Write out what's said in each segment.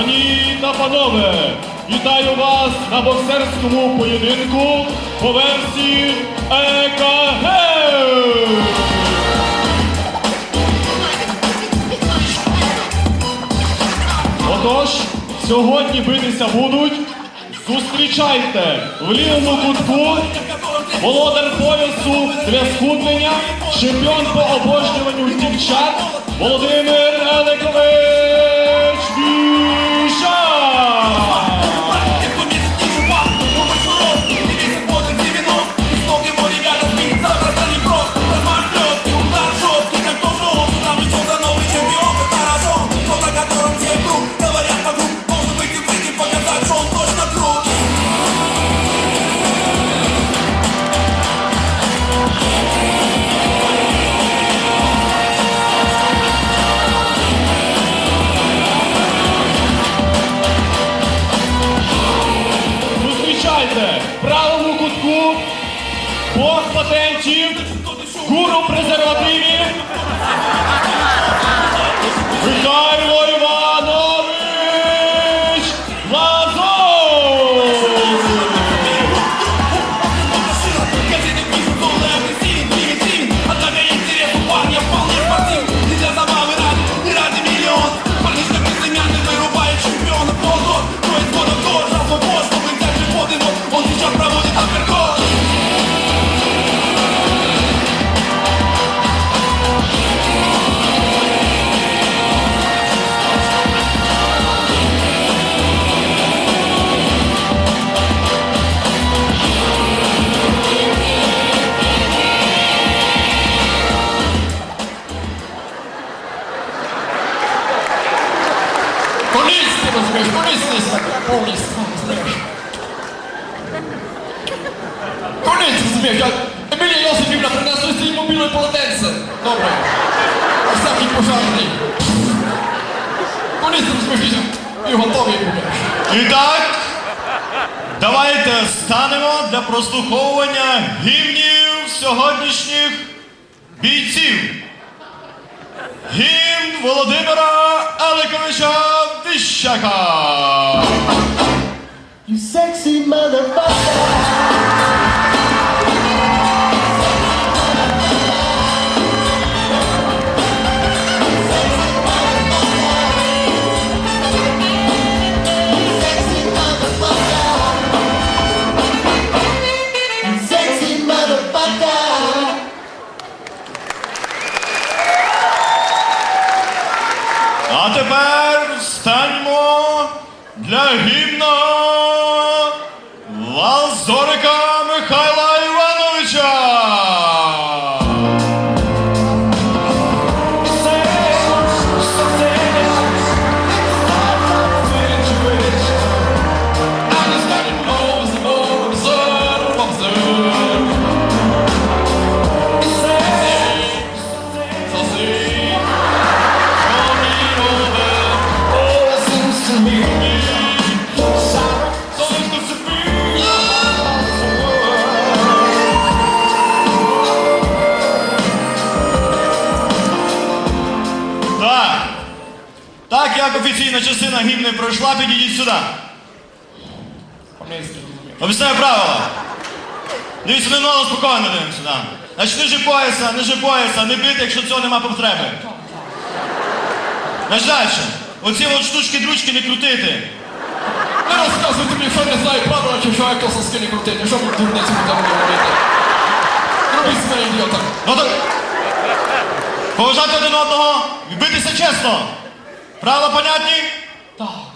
пані та панове, вітаю вас на боксерському поєдинку по версії ЕКГ! Отож, сьогодні битися будуть. Зустрічайте в лівому кутку володар поясу для схуднення, чемпіон по обожнюванню дівчат Володимир Еликович Розумієш, я Емілія Йосипівна принесла свій мобільне полотенце. Добре. Всякий пожарний. Ти розумієш, і готовий будеш. І так, давайте станемо для прослуховування гімнів сьогоднішніх бійців. Гімн Володимира Еликовича Віщака. You sexy motherfucker. А тепер встаньмо для гімна Лазорика пройшла, підійдіть сюди. Об'ясняю правила. Дивіться, не ногу спокійно дивимося сюди. Значить, ниже пояса, ниже пояса, не бити, якщо цього нема потреби. Значить далі. Оці от штучки-дручки не крутити. Не розказуйте мені, що не знаю правила, чи що як то соски не крутити, що ви дурниці будемо робити. Робіть з мене ідіота. Ну так. Поважати один одного і битися чесно. Правила понятні? Так.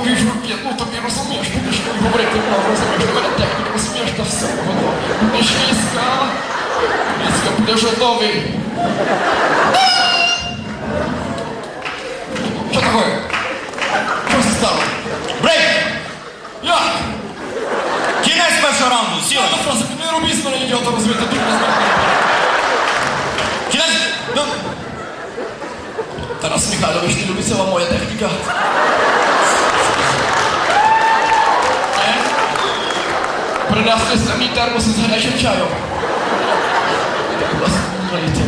Тобі ж я, ну тобі розумієш, будеш говорити мову, розумієш, до мене техніка, розумієш, та все, воно. Будеш війська, війська, будеш готовий. Що таке? Що це стало? Брейк! Як? Кінець першого раунду, сіли! Я просто не роби з мене ідіота розвити, ти не знаєш. Кінець! Ну, Тарас Михайлович, не любиться вам моя техніка. Самі термоси з гарячим чаєм. Будь ласка, налийте.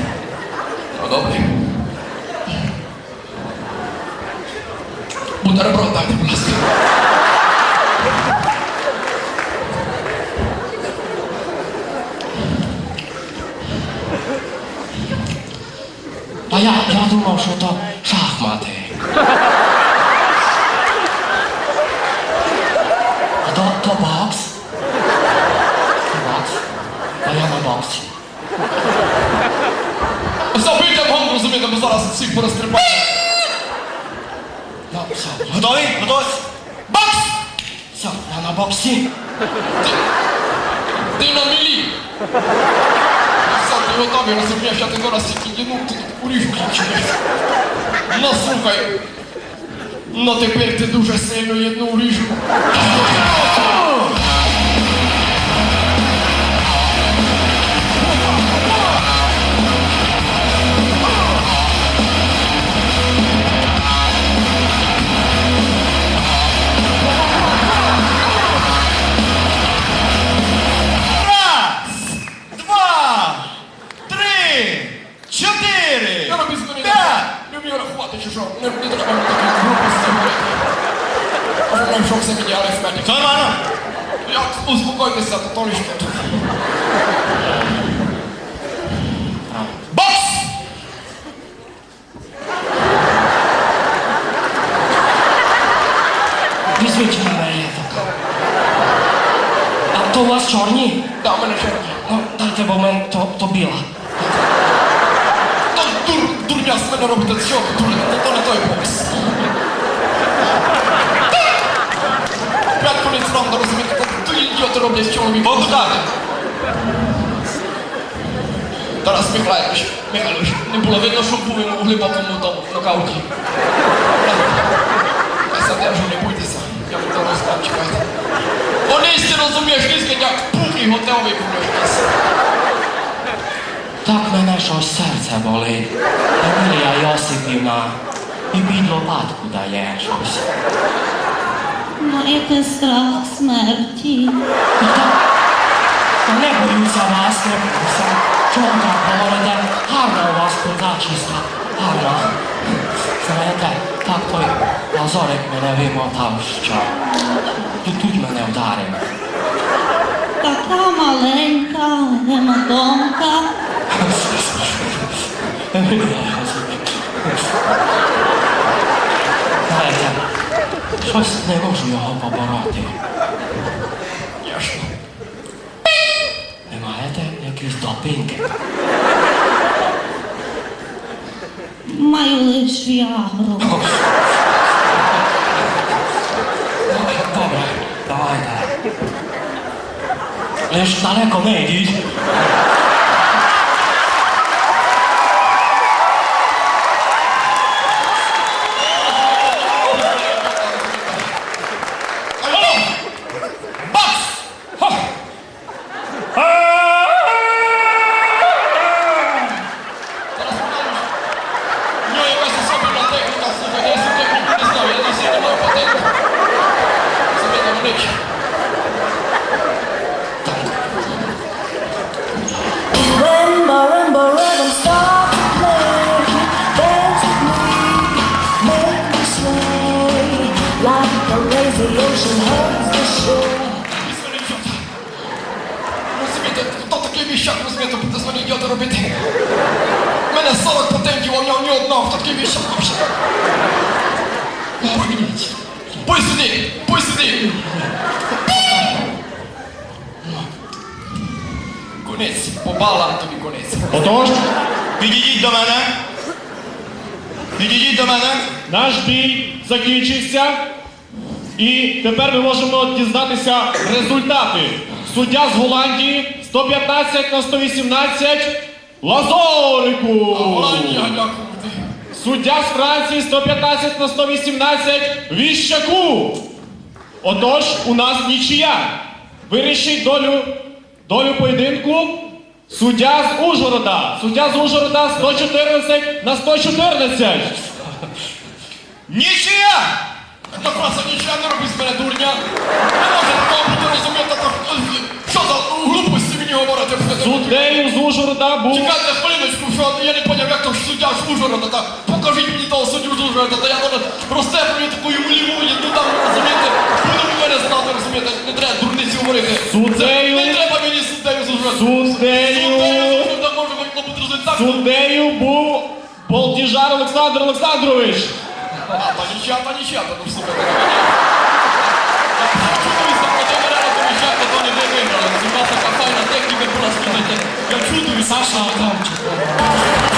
Ну, добре. Бутерброд дайте, будь ласка. А я, я думав, що то шахмати. А то, то бокс? То бокс? А я на боксі. Забийте вон, розумієте, бо зараз всіх порозтріпаю. Ну, все? Бокс! все, я на боксі. Ти, на мілі. Все, ти готовий, розумієш, я ти зараз тільки ну, ти уріж включуєш. Ну, слухай. Ну, тепер ти дуже сильно єдну уріжу. Візьміть мене є так. А то у вас чорні? Так, у мене чорні. Ну, дайте, бо в мене то, то біла. То дур, дурня з мене робите, що дурня, то, то не той бокс. П'ять коліць раунду, розумієте, то, ідіоти роблять з чоловіком. Покутати! Тарас Михайлович, Михайлович, не було видно, що був йому у глибокому тому нокауті. Я задержу, не бойтеся. Онись, ти розумієш, низький як пух і готовий купиш. Так мене щось серце болить. Емілія Йосипівна. І під лопатку дає щось. Маєте страх смерті. Та не боюся вас, не боюся. Чого так говорите? Гарна у вас позачіска. Гарна. Знаєте, так той позорик мене вимотав, що тут, мене вдарив. Така маленька гематомка. Знаєте, щось не можу його побороти. Не маєте якісь допінки? Mają lecz wiarą. Dobra, dawaj, dawaj. Już daleko mylisz. Конець, по балам тобі конець. Отож, підійдіть до мене. Підійдіть до мене. Наш бій закінчився. І тепер ми можемо дізнатися результати. Суддя з Голландії 115 на 118 Лазорику. Голландія, дякую. Суддя з Франції 115 на 118 Віщаку. Отож, у нас нічия. Вирішить долю, долю поєдинку. Суддя з Ужгорода. Суддя з Ужгорода 114 на 114. Нічия! Та просто нічого не робить з мене дурня. Не може такого бути розуміти, е, що за глупості мені говорити. Суддею з Ужгорода був Чекайте хвилиночку, що я не поняв, як то суддя з Ужгорода, та покажіть мені того суддю з Ужгорода, та я зараз розтеплюю таку йому лівуні, ну там, розумієте, буду мене знати, розумієте, не треба дурниці говорити. Суддею. Суддею. Суддею. Був Болтіжар Олександр Олександрович. А, нічого, та ну слухайте. Чудові Саша поміщати,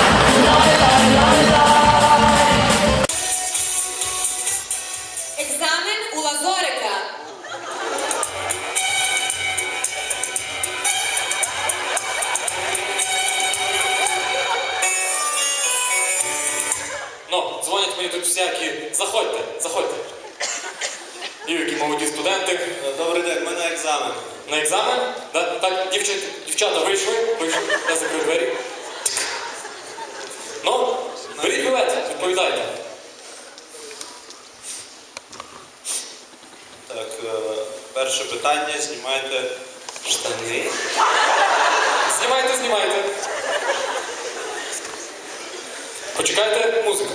вийшли, вийшли, я закрив двері. Ну, беріть білет, відповідайте. Так, е, перше питання, знімайте штани. Знімайте, знімайте. Почекайте, музика.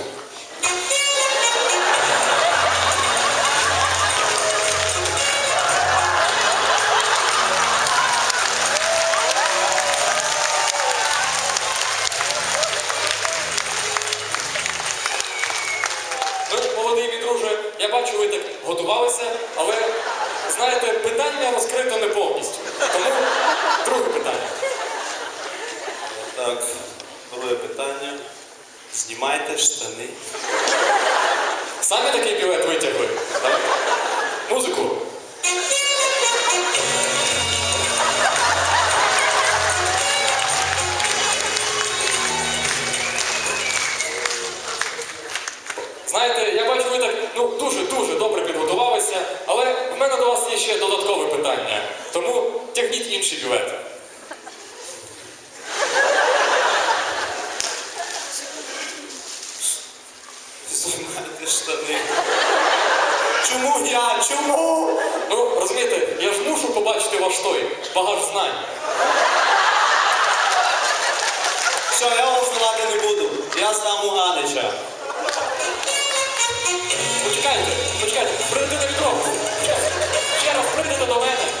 Витягли. Так? Музику. Знаєте, я бачу, ви так ну, дуже-дуже добре підготувалися, але в мене до вас є ще додаткове питання. Тому тягніть інший білет. Знімайте штани. Чому я? Чому? Ну, розумієте, я ж мушу побачити ваш той багаж знань. Все, я вам знавати не буду. Я знам у Ганича. Почекайте, почекайте, прийдете на відробку. Ще раз прийдете до мене.